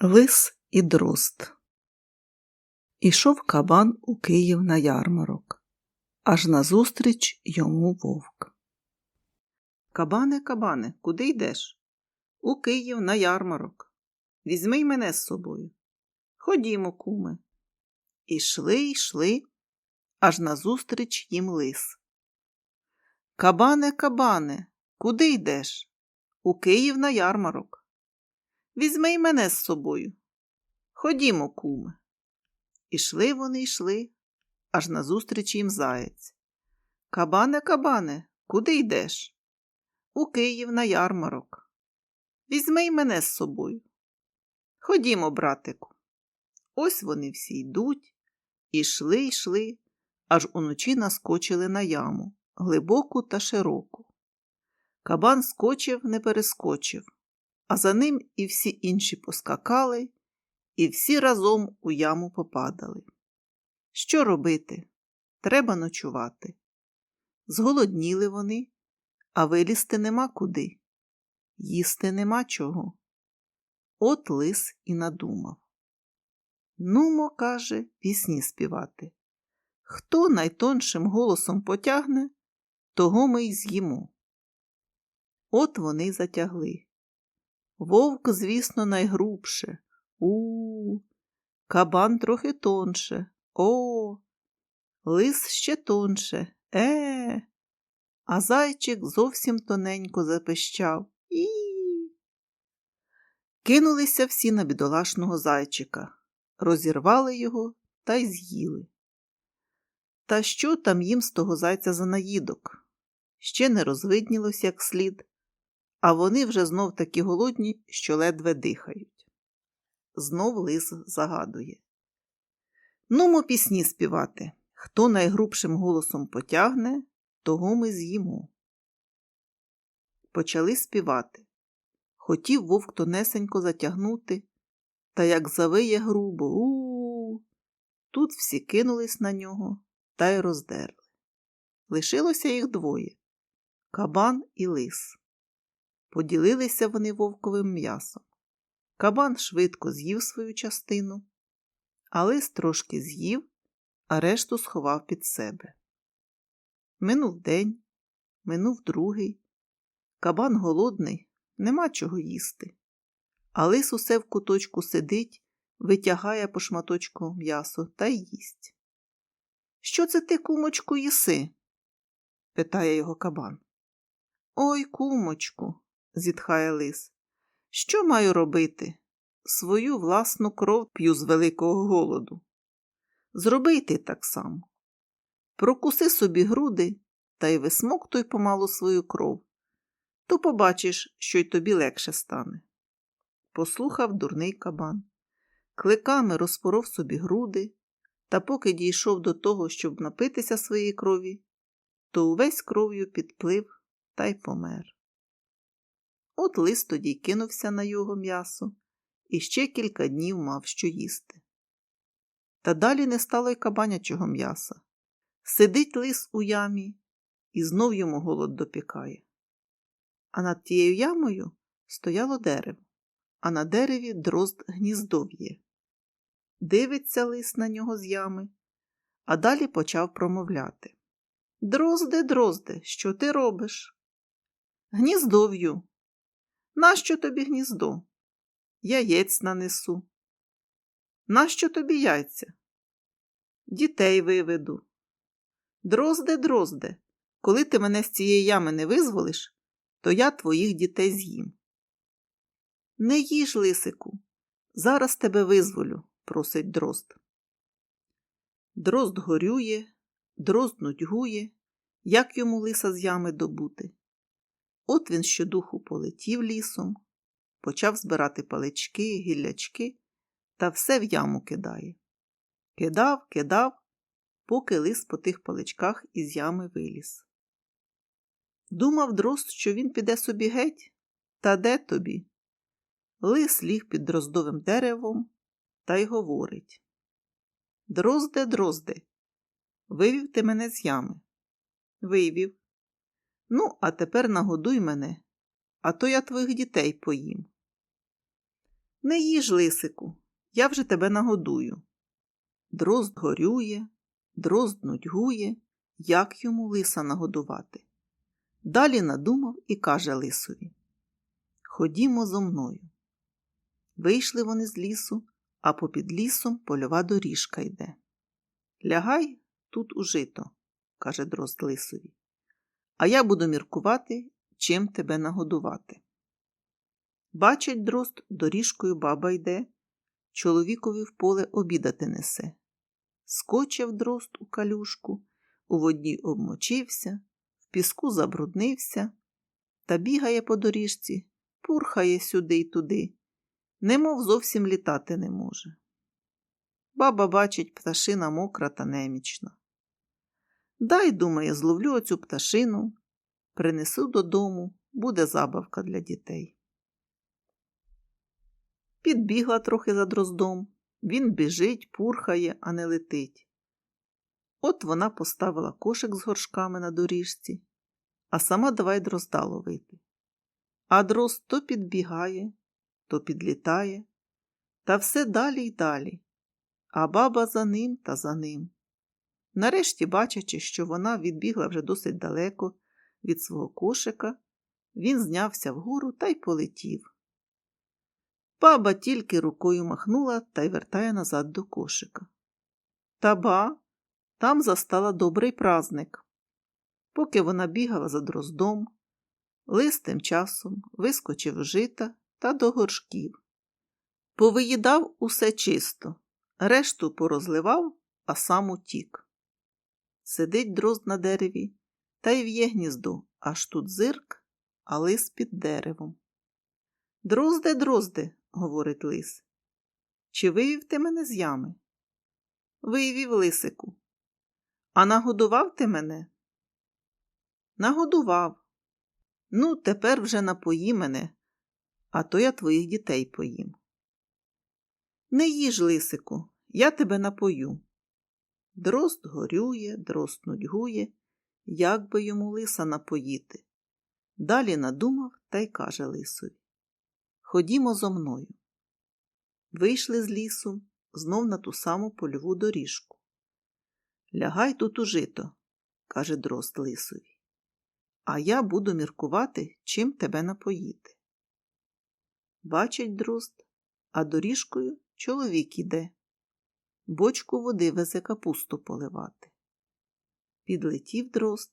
Лис і дрозд. Ішов кабан у Київ на ярмарок, аж назустріч йому вовк. Кабане, кабане, куди йдеш? У Київ на ярмарок. Візьми й мене з собою. Ходімо, куме. Ішли, йшли, аж назустріч їм лис. Кабане, кабане, куди йдеш? У Київ на ярмарок. Візьми й мене з собою. Ходімо, куме. Ішли вони йшли, аж назустріч їм заєць. Кабане, кабане, куди йдеш? У Київ на ярмарок. Візьми й мене з собою. Ходімо, братику. Ось вони всі йдуть, ішли, йшли, аж уночі наскочили на яму, глибоку та широку. Кабан скочив, не перескочив а за ним і всі інші поскакали, і всі разом у яму попадали. Що робити? Треба ночувати. Зголодніли вони, а вилізти нема куди. Їсти нема чого. От лис і надумав. Нумо, каже, пісні співати. Хто найтоншим голосом потягне, того ми й з'їмо. От вони затягли. Вовк, звісно, найгрубше. У, кабан трохи тонше. О, лис ще тонше. Е. А зайчик зовсім тоненько запищав. І. Кинулися всі на бідолашного зайчика, розірвали його та й з'їли. Та що там їм з того зайця за наїдок? Ще не розвиднілось як слід а вони вже знов такі голодні, що ледве дихають. Знов лис загадує. Нумо пісні співати. Хто найгрубшим голосом потягне, того ми з'їмо. Почали співати. Хотів вовк тонесенько затягнути, та як завиє грубо, у, тут всі кинулись на нього та й роздерли. Лишилося їх двоє кабан і лис. Поділилися вони вовковим м'ясом. Кабан швидко з'їв свою частину, а лис трошки з'їв, а решту сховав під себе. Минув день, минув другий. Кабан голодний, нема чого їсти. А лис усе в куточку сидить, витягає по шматочку м'ясо та їсть. Що це ти, кумочку, їси? питає його кабан. Ой, кумочку, зітхає лис. Що маю робити? Свою власну кров п'ю з великого голоду. Зроби й ти так само. Прокуси собі груди та й висмоктуй помалу свою кров, то побачиш, що й тобі легше стане. Послухав дурний кабан. Кликами розпоров собі груди, та поки дійшов до того, щоб напитися своєї крові, то увесь кров'ю підплив та й помер. От лист тоді кинувся на його м'ясо і ще кілька днів мав що їсти. Та далі не стало й кабанячого м'яса. Сидить лис у ямі і знов йому голод допікає. А над тією ямою стояло дерево, а на дереві дрозд гніздов'є. Дивиться лис на нього з ями, а далі почав промовляти Дрозде, дрозде, що ти робиш? Гніздов'ю, Нащо тобі гніздо? Яєць нанесу. Нащо тобі яйця? Дітей виведу. Дрозде, дрозде, коли ти мене з цієї ями не визволиш, то я твоїх дітей з'їм. Не їж, лисику, зараз тебе визволю, просить дрозд. Дрозд горює, дрозд нудьгує, як йому лиса з ями добути. От він щодуху полетів лісом, почав збирати палички, гіллячки та все в яму кидає. Кидав, кидав, поки лис по тих паличках із ями виліз. Думав дрозд, що він піде собі геть, та де тобі? Лис ліг під дроздовим деревом та й говорить Дрозде, дрозде, вивів ти мене з ями. Вивів. Ну, а тепер нагодуй мене, а то я твоїх дітей поїм. Не їж, лисику, я вже тебе нагодую. Дрозд горює, дрозд нудьгує, як йому лиса нагодувати. Далі надумав і каже лисові Ходімо зо мною. Вийшли вони з лісу, а попід лісом польова доріжка йде. Лягай тут у жито, каже дрозд лисові, а я буду міркувати, чим тебе нагодувати. Бачить дрозд, доріжкою баба йде, чоловікові в поле обідати несе. Скочив дрозд у калюшку, у воді обмочився, в піску забруднився та бігає по доріжці, пурхає сюди й туди, немов зовсім літати не може. Баба бачить пташина мокра та немічна. Дай, думає, зловлю оцю пташину, принесу додому, буде забавка для дітей. Підбігла трохи за дроздом. Він біжить, пурхає, а не летить. От вона поставила кошик з горшками на доріжці, а сама давай дрозда ловити. А дрозд то підбігає, то підлітає, та все далі й далі, а баба за ним та за ним. Нарешті, бачачи, що вона відбігла вже досить далеко від свого кошика, він знявся вгору та й полетів. Баба тільки рукою махнула та й вертає назад до кошика. Та ба, там застала добрий праздник. Поки вона бігала за дроздом, лис тим часом вискочив жита та до горшків. Повиїдав усе чисто, решту порозливав, а сам утік. Сидить дрозд на дереві та й в'є гніздо, аж тут зирк, а лис під деревом. Дрозде, дрозде, говорить лис. Чи вивів ти мене з ями? Вивів лисику. А нагодував ти мене? Нагодував. Ну, тепер вже напої мене, а то я твоїх дітей поїм. Не їж, лисику, я тебе напою. Дрозд горює, дрозд нудьгує, як би йому лиса напоїти. Далі надумав та й каже лисові Ходімо зо мною. Вийшли з лісу знов на ту саму польову доріжку. Лягай тут у жито, каже дрозд лисові, а я буду міркувати, чим тебе напоїти. Бачить дрозд, а доріжкою чоловік іде. Бочку води везе капусту поливати. Підлетів дрозд,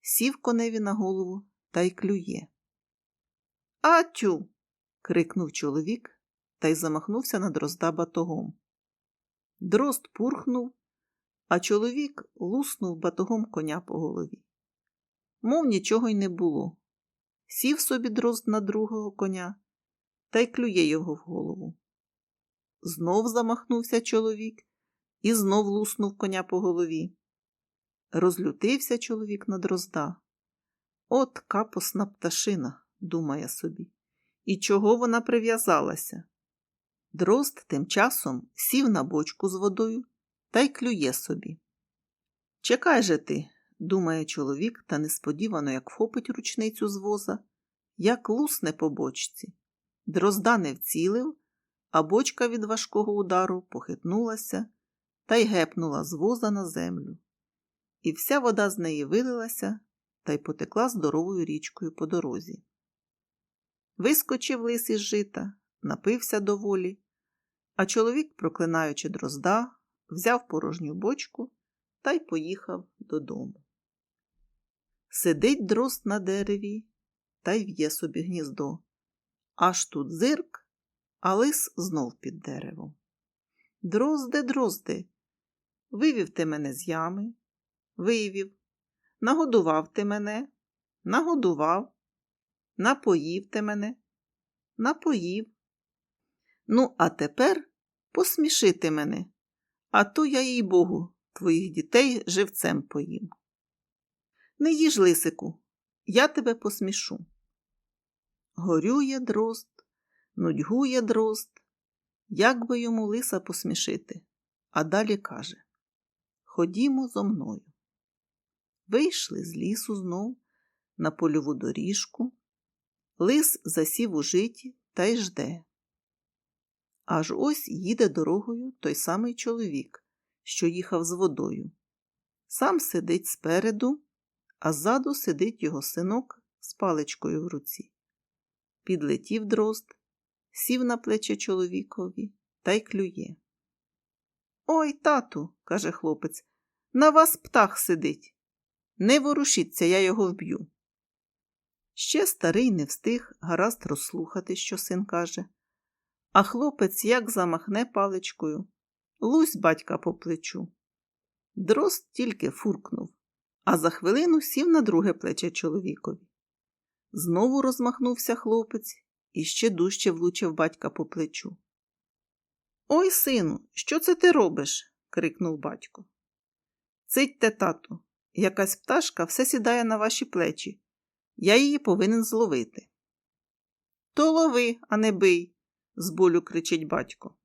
сів коневі на голову та й клює. Атю крикнув чоловік та й замахнувся на дрозда батогом. Дрозд пурхнув, а чоловік луснув батогом коня по голові. Мов нічого й не було. Сів собі дрозд на другого коня та й клює його в голову. Знов замахнувся чоловік і знов луснув коня по голові. Розлютився чоловік на дрозда. От капосна пташина, думає собі і чого вона прив'язалася. Дрозд тим часом сів на бочку з водою та й клює собі. Чекай же ти, думає чоловік, та несподівано як вхопить ручницю з воза, як лусне по бочці. Дрозда не вцілив, а бочка від важкого удару похитнулася та й гепнула з воза на землю. І вся вода з неї вилилася та й потекла здоровою річкою по дорозі. Вискочив лис із жита, напився доволі, а чоловік, проклинаючи дрозда, взяв порожню бочку та й поїхав додому. Сидить дрозд на дереві та й в'є собі гніздо. Аж тут зирк, а лис знов під деревом. Дрозде, дрозде, вивів ти мене з ями, вивів, нагодував ти мене, нагодував. Напоїв ти мене, напоїв. Ну, а тепер посмішити мене, а то я, їй богу, твоїх дітей живцем поїм. Не їж, лисику, я тебе посмішу. Горює дрозд, нудьгує дрозд, як би йому лиса посмішити, а далі каже Ходімо зо мною. Вийшли з лісу знов на польову доріжку. Лис засів у житі та й жде. Аж ось їде дорогою той самий чоловік, що їхав з водою. Сам сидить спереду, а ззаду сидить його синок з паличкою в руці. Підлетів дрозд, сів на плече чоловікові та й клює. Ой, тату, каже хлопець, на вас птах сидить. Не ворушіться, я його вб'ю. Ще старий не встиг гаразд розслухати, що син каже. А хлопець як замахне паличкою, лусь батька по плечу. Дрозд тільки фуркнув, а за хвилину сів на друге плече чоловікові. Знову розмахнувся хлопець і ще дужче влучив батька по плечу. Ой, сину, що це ти робиш? крикнув батько. Цитьте, тату, якась пташка все сідає на ваші плечі. Я її повинен зловити. То лови, а не бий, з болю кричить батько.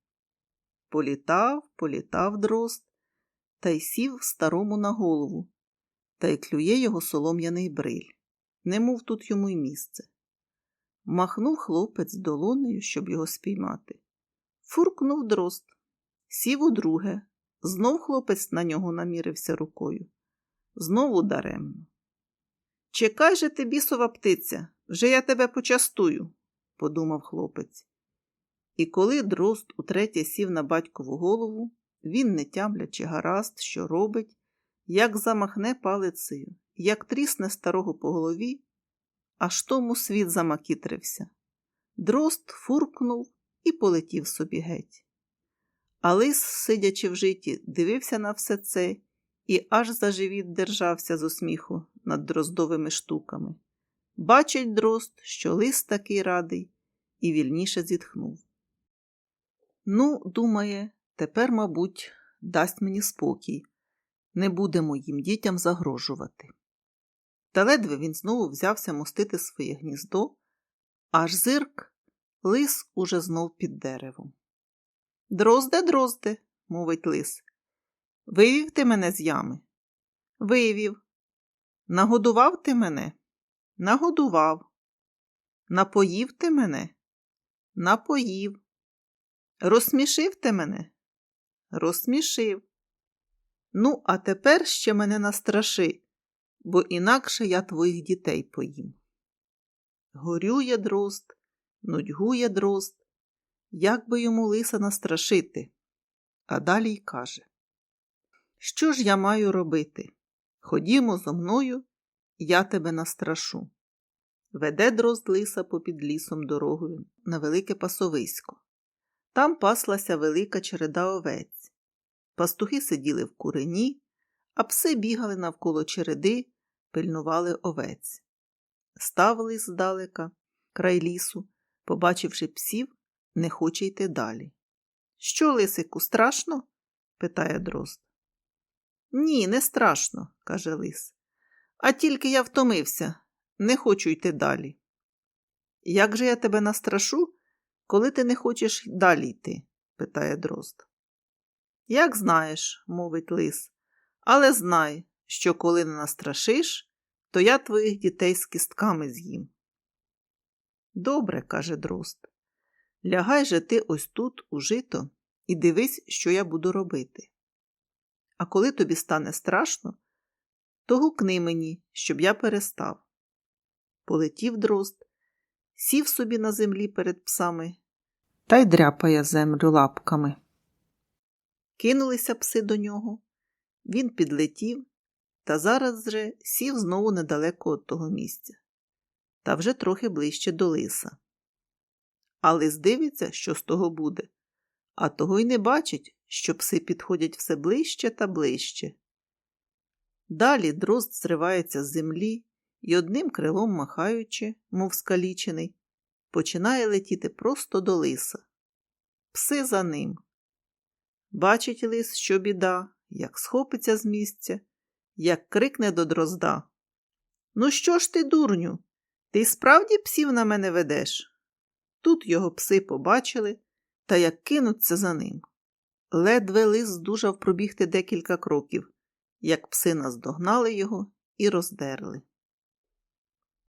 Політав, політав дрозд, та й сів старому на голову, та й клює його солом'яний бриль, немов тут йому й місце. Махнув хлопець долонею, щоб його спіймати. Фуркнув дрозд, сів у друге, знов хлопець на нього намірився рукою. Знову даремно. Чекай же ти, бісова птиця, вже я тебе почастую, подумав хлопець. І коли дрозд утретє сів на батькову голову, він, не тямлячи гаразд, що робить, як замахне палицею, як трісне старого по голові, аж тому світ замакітрився. Дрозд фуркнув і полетів собі геть. А лис, сидячи в житі, дивився на все це і аж за живіт держався з усміху над дроздовими штуками. Бачить дрозд, що лис такий радий, і вільніше зітхнув. Ну, думає, тепер, мабуть, дасть мені спокій, не буде моїм дітям загрожувати. Та ледве він знову взявся мостити своє гніздо, аж зирк лис уже знов під деревом. Дрозде, дрозде, мовить лис. Вивів ти мене з ями? Вивів. Нагодував ти мене? Нагодував. Напоїв ти мене? Напоїв. Розсмішив ти мене? Розсмішив. Ну, а тепер ще мене настраши, бо інакше я твоїх дітей поїм. Горює дрозд, нудьгує дрозд, як би йому лиса настрашити, а далі й каже Що ж я маю робити? Ходімо зо мною, я тебе настрашу. Веде дрозд лиса попід лісом дорогою на велике пасовисько. Там паслася велика череда овець. Пастухи сиділи в курені, а пси бігали навколо череди, пильнували овець. Ставили здалека, край лісу, побачивши псів, не хоче йти далі. Що, лисику, страшно? питає дрозд. Ні, не страшно, каже лис. А тільки я втомився, не хочу йти далі. Як же я тебе настрашу, коли ти не хочеш далі йти? питає дрозд. Як знаєш, мовить лис, але знай, що коли не настрашиш, то я твоїх дітей з кістками з'їм. Добре, каже дрозд. Лягай же ти ось тут, у жито, і дивись, що я буду робити. А коли тобі стане страшно, то гукни мені, щоб я перестав. Полетів дрозд, сів собі на землі перед псами та й дряпає землю лапками. Кинулися пси до нього. Він підлетів та зараз же сів знову недалеко від того місця, та вже трохи ближче до лиса. А лис дивиться, що з того буде, а того й не бачить, що пси підходять все ближче та ближче. Далі дрозд зривається з землі і одним крилом махаючи, мов скалічений, починає летіти просто до лиса. Пси за ним. Бачить лис, що біда, як схопиться з місця, як крикне до дрозда. Ну, що ж ти, дурню? Ти справді псів на мене ведеш? Тут його пси побачили та як кинуться за ним. Ледве лис здужав пробігти декілька кроків, як пси наздогнали його і роздерли.